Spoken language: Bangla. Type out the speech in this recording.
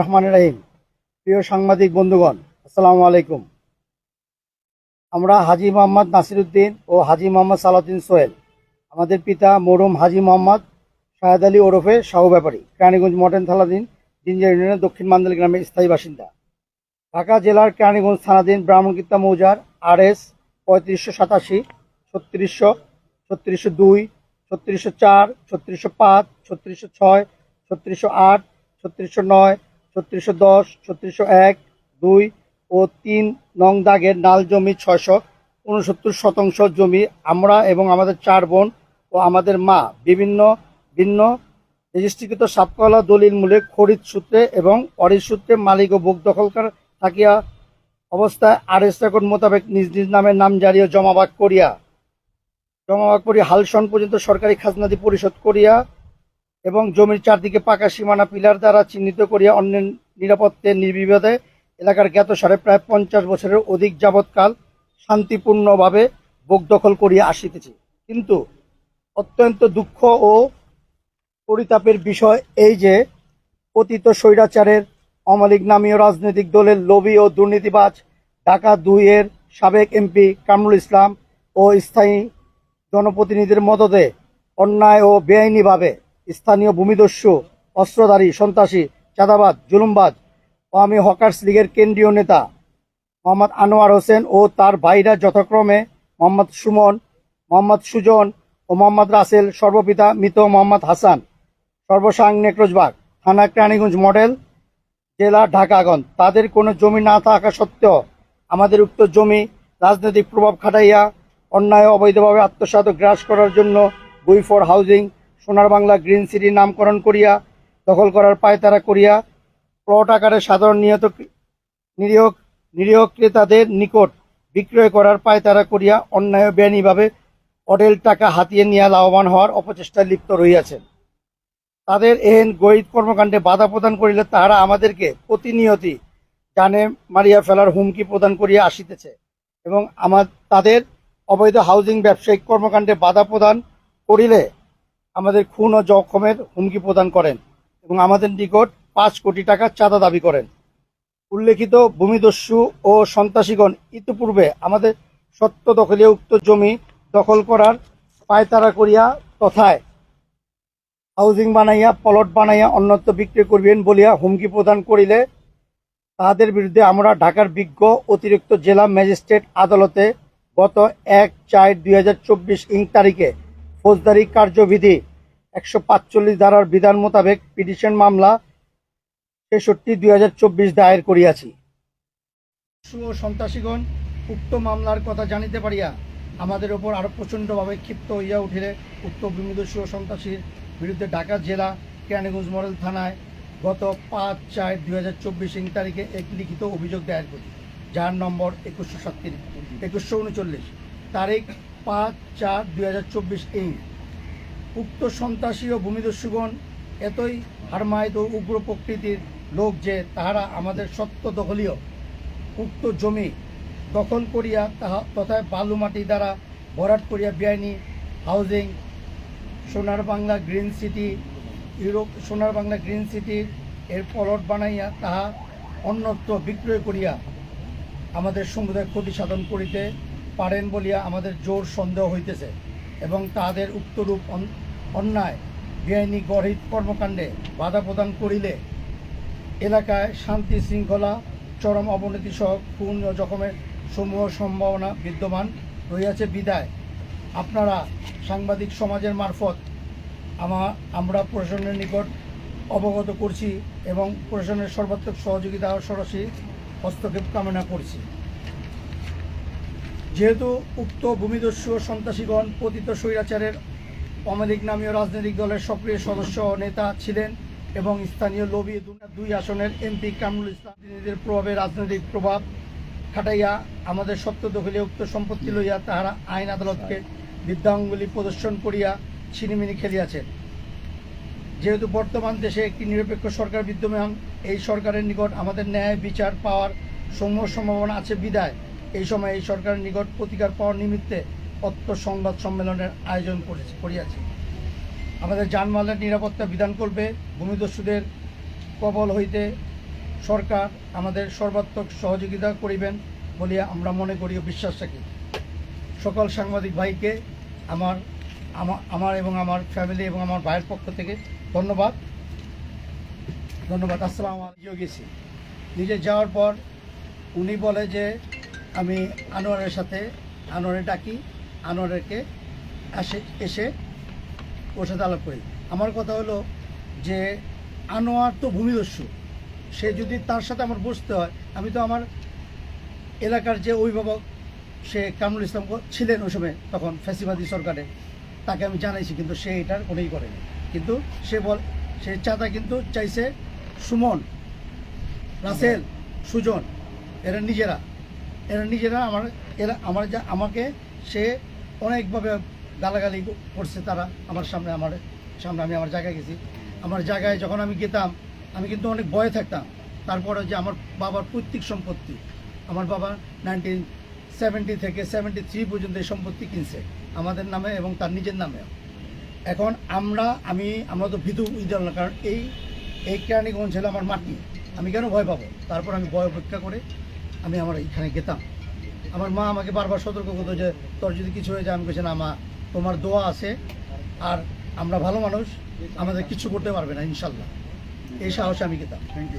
রহমানির রহিম। প্রিয় সাংবাদিক বন্ধুগণ আমরা হাজি মোহাম্মদ নাসিরউদ্দিন ও হাজি মোহাম্মদ সালাউদ্দিন সোহেল, আমাদের পিতা মরুম হাজি মোহাম্মদ শাহেদ আলী ওরফে শাহু ব্যাপারী, কেরানীগঞ্জ মডার্ন থালাদিন, জিঞ্জার ইউনিয়নের দক্ষিণ মান্দাল গ্রামের স্থায়ী বাসিন্দা। ঢাকা জেলার কেরানীগঞ্জ থানাধীন ব্রাহ্মণকিত্তা মৌজার আর এস পঁয়ত্রিশশো সাতাশি, ছত্রিশশো ছত্রিশশো দুই, ছত্রিশশো চার, ছত্রিশশো পাঁচ, ছত্রিশশো ছয় ছত্রিশশো আট, ছত্রিশশো নয়, ছত্রিশশো দশ, ছত্রিশশো এক, দুই ও তিন নং দাগের নাল জমি ছয়শো উনসত্তর শতাংশ জমি আমরা এবং আমাদের চার বোন ও আমাদের মা বিভিন্ন ভিন্ন রেজিস্ট্রিকৃত সাপকলা দলিল মূলে খরিদ সূত্রে এবং অরিজ সূত্রে মালিক ও ভোগ দখলকার থাকিয়া অবস্থায় আর এস রেকর্ড মোতাবেক নিজ নিজ নামের নাম জারি ও জমাবাক করিয়া জমাবাক করিয়া হালসন পর্যন্ত সরকারি খাজনাদি পরিশোধ করিয়া এবং জমির চারদিকে পাকা সীমানা পিলার দ্বারা চিহ্নিত করিয়া অন্যের নিরাপত্তে নির্বিবাদে এলাকার জ্ঞাত সারে প্রায় পঞ্চাশ বছরের অধিক যাবৎকাল শান্তিপূর্ণভাবে বোক দখল করিয়া আসিতেছি। কিন্তু অত্যন্ত দুঃখ ও পরিতাপের বিষয় এই যে পতিত স্বৈরাচারের অমালিক নামীয় রাজনৈতিক দলের লোভী ও দুর্নীতিবাজ ঢাকা দুইয়ের সাবেক এমপি কামরুল ইসলাম ও স্থায়ী জনপ্রতিনিধির মদতে অন্যায় ও বেআইনিভাবে স্থানীয় ভূমিদস্যু, অস্ত্রধারী, সন্ত্রাসী চাঁদাবাদ জুলুমবাজ ও আমি হকার্স লীগের কেন্দ্রীয় নেতা মোহাম্মদ আনোয়ার হোসেন ও তার ভাইরা যথাক্রমে মোহাম্মদ সুমন, মোহাম্মদ সুজন ও মোহাম্মদ রাসেল, সর্বপিতা মৃত মোহাম্মদ হাসান। সর্বসাং নেকরোজবাগ থানা কেরানীগঞ্জ মডেল, জেলা ঢাকাগঞ্জ। তাদের কোনো জমি না থাকা সত্ত্বেও আমাদের উক্ত জমি রাজনৈতিক প্রভাব খাটাইয়া অন্যায় অবৈধভাবে আত্মসাৎ ও গ্রাস করার জন্য বই ফর হাউজিং সোনার বাংলা গ্রিন সিটি নামকরণ করিয়া, দখল করার পায়তারা করিয়া, প্লট আকারে সাধারণ নিহত নিরীহ নিরীহ ক্রেতাদের নিকট বিক্রয় করার পায়তারা করিয়া অন্যায় বেআইনিভাবে অডেল টাকা হাতিয়ে নিয়ে লাভবান হওয়ার অপচেষ্টায় লিপ্ত রহিয়াছেন। তাদের এহেন গরিব কর্মকাণ্ডে বাধা প্রদান করিলে তাহারা আমাদেরকে প্রতিনিয়তই জানে মারিয়া ফেলার হুমকি প্রদান করিয়া আসিতেছে এবং আমার তাদের অবৈধ হাউজিং ব্যবসায়িক কর্মকাণ্ডে বাধা প্রদান করিলে আমাদের খুন ও জখমের হুমকি প্রদান করেন এবং আমাদের নিকট পাঁচ কোটি টাকা চাঁদা দাবি করেন। উল্লেখিত ভূমিদস্যু ও সন্ত্রাসীগণ ইতিপূর্বে আমাদের সত্য দখলীয় উক্ত জমি দখল করার পায়তারা করিয়া তথায় হাউজিং বানাইয়া, প্লট বানাইয়া, অন্যত্র বিক্রি করবেন বলিয়া হুমকি প্রদান করিলে তাহাদের বিরুদ্ধে আমরা ঢাকার বিজ্ঞ অতিরিক্ত জেলা ম্যাজিস্ট্রেট আদালতে গত এক চার দুই হাজার ইং তারিখে ফৌজদারি কার্যবিধি একশো পাঁচচল্লিশ ধারার বিধান মোতাবেক পিটিশন মামলা ছেষট্টি দুই হাজার চব্বিশ দায়ের করিয়াছি। ও সন্ত্রাসীগণ উক্ত মামলার কথা জানিতে পারিয়া আমাদের ওপর আরও প্রচণ্ডভাবে ক্ষিপ্ত হইয়া উঠিলে উক্ত বিমুদস্যু সন্ত্রাসীর বিরুদ্ধে ঢাকা জেলা কেরানীগঞ্জ মডেল থানায় গত পাঁচ চার দুই হাজার চব্বিশ ইং তারিখে এক লিখিত অভিযোগ দায়ের করি, যার নম্বর একুশশো সাতত্রিশ, একুশশো উনচল্লিশ। তারিখ পাঁচ চার দুই হাজার চব্বিশ ইং উক্ত সন্ত্রাসী ও ভূমিদস্যুগণ এতই হারমায়িত ও উগ্র প্রকৃতির লোক যে তাহারা আমাদের সত্য দখলীয়, উক্ত জমি দখল করিয়া তাহা তথা বালু মাটি দ্বারা ভরাট করিয়া বেআইনি হাউজিং, সোনার বাংলা গ্রিন সিটি, ইউরোপ, সোনার বাংলা গ্রিন সিটি এর পলট বানাইয়া তাহা অন্যত্র বিক্রয় করিয়া আমাদের সমুদায় ক্ষতি সাধন করিতে পারেন বলিয়া আমাদের জোর সন্দেহ হইতেছে এবং তাহাদের উক্তরূপ অন্যায়, বেআইনি গরিব কর্মকাণ্ডে বাধা প্রদান করিলে এলাকায় শান্তি শৃঙ্খলা, চরম অবনতি সহ খুন ও জখমের সমূহ সম্ভাবনা বিদ্যমান রইয়াছে বিদায়। আপনারা সাংবাদিক সমাজের মারফত আমা, আমরা প্রশাসনের নিকট অবগত করছি এবং প্রশাসনের সর্বাত্মক সহযোগিতা সরাসরি হস্তক্ষেপ কামনা করছি। যেহেতু উক্ত ভূমিদস্যু সন্ত্রাসীগণ পতিত স্বৈরাচারের অমালিক নামীয় রাজনৈতিক দলের সক্রিয় সদস্য ও নেতা ছিলেন এবং স্থানীয় লবি দুই আসনের এমপি কামরুল ইসলাম প্রতিনিধির প্রভাবে রাজনৈতিক প্রভাব খাটাইয়া আমাদের সত্য দখলে উক্ত সম্পত্তি লইয়া তাহারা আইন আদালতকে বিদ্যাঙ্গুলি প্রদর্শন করিয়া ছিনিমিনি খেলিয়াছেন। যেহেতু বর্তমান দেশে একটি নিরপেক্ষ সরকার বিদ্যমান, এই সরকারের নিকট আমাদের ন্যায় বিচার পাওয়ার সমূহ সম্ভাবনা আছে বিদায়। এই সময় এই সরকারের নিকট প্রতিকার পাওয়ার নিমিত্তে অত্য সংবাদ সম্মেলনের আয়োজন করেছে করিয়াছে। আমাদের জানমালের নিরাপত্তা বিধান করবে ভূমিদস্যুদের কবল হইতে সরকার আমাদের সর্বাত্মক সহযোগিতা করিবেন বলিয়া আমরা মনে করি ও বিশ্বাস রাখি। সকল সাংবাদিক ভাইকে আমার আমার এবং আমার ফ্যামিলি এবং আমার ভাইয়ের পক্ষ থেকে ধন্যবাদ। ধন্যবাদ আসসালাম আলাইকুম। গেছি নিজে যাওয়ার পর উনি বলে যে আমি আনোয়ারের সাথে আনোয়ারে ডাকি, আনোয়ারকে আসে, এসে ওর সাথে আলাপ করি। আমার কথা হলো যে আনোয়ার তো ভূমিদস্যু। সে যদি তার সাথে আমার বসতে হয়, আমি তো আমার এলাকার যে অভিভাবক, সে কামরুল ইসলাম ছিলেন ওই সময় তখন ফ্যাসিবাদী সরকারে, তাকে আমি জানাইছি, কিন্তু সে এটার কোনোই করেনি কিন্তু সে বল সে চাঁদা কিন্তু চাইছে সুমন, রাসেল, সুজন, এরা নিজেরা। এরা নিজেরা আমার, এরা আমার যা, আমাকে সে অনেকভাবে গালাগালি করছে তারা আমার সামনে আমার সামনে আমি আমার জায়গায় গেছি। আমার জায়গায় যখন আমি গেতাম, আমি কিন্তু অনেক ভয়ে থাকতাম। তারপরে যে আমার বাবার পৈতৃক সম্পত্তি, আমার বাবা নাইনটিন সেভেন্টি থেকে সেভেন্টি থ্রি পর্যন্ত এই সম্পত্তি কিনছে, আমাদের নামে এবং তার নিজের নামেও এখন আমরা, আমি, আমরা তো ভীতু উইদাল না কারণ এই এই কেরানীগঞ্জ ছিল আমার মাটি। আমি কেন ভয় পাবো? তারপর আমি ভয় অপেক্ষা করে আমি আমার এইখানে গেতাম। আমার মা আমাকে বারবার সতর্ক করতো যে, তোর যদি কিছু হয়ে যায়, আমি বলছি না মা, তোমার দোয়া আছে। আর আমরা ভালো মানুষ, আমাদের কিছু করতে পারবে না, ইনশাল্লাহ। এই সাহসে আমি গেতাম। Thank you